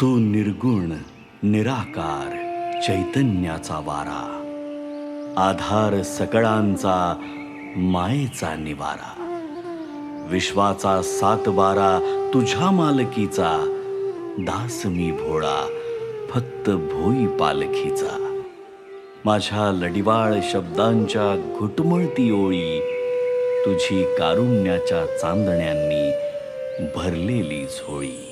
तू निर्गुण निराकार चैतन्याचा वारा. आधार सकळांचा मायेचा निवारा. विश्वाचा सात बारा तुझ्या मालकीचा. दास मी भोळा फक्त भोई पालखीचा. माझ्या लडिवाळ शब्दांच्या घुटमळती ओळी तुझी कारुण्याच्या चांदण्यांनी भरलेली झोळी.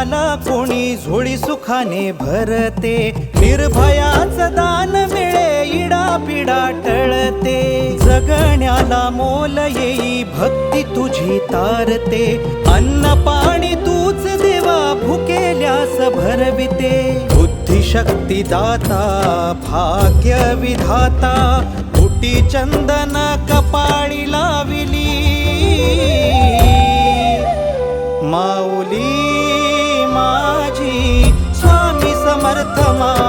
दारी कोणी झोळी सुखाने भरते. निर्भयाच दान मिळे इडा पिडा टळते. जगण्याला मोल येई भक्ती तुझी तारते. अन्न पाणी तूच देवा भुकेल्यास भरविते. बुद्धिशक्ती दाता भाग्य विधाता कुटी चंदन कपाळी लाविली. माऊली माझी स्वामी समर्थ माऊली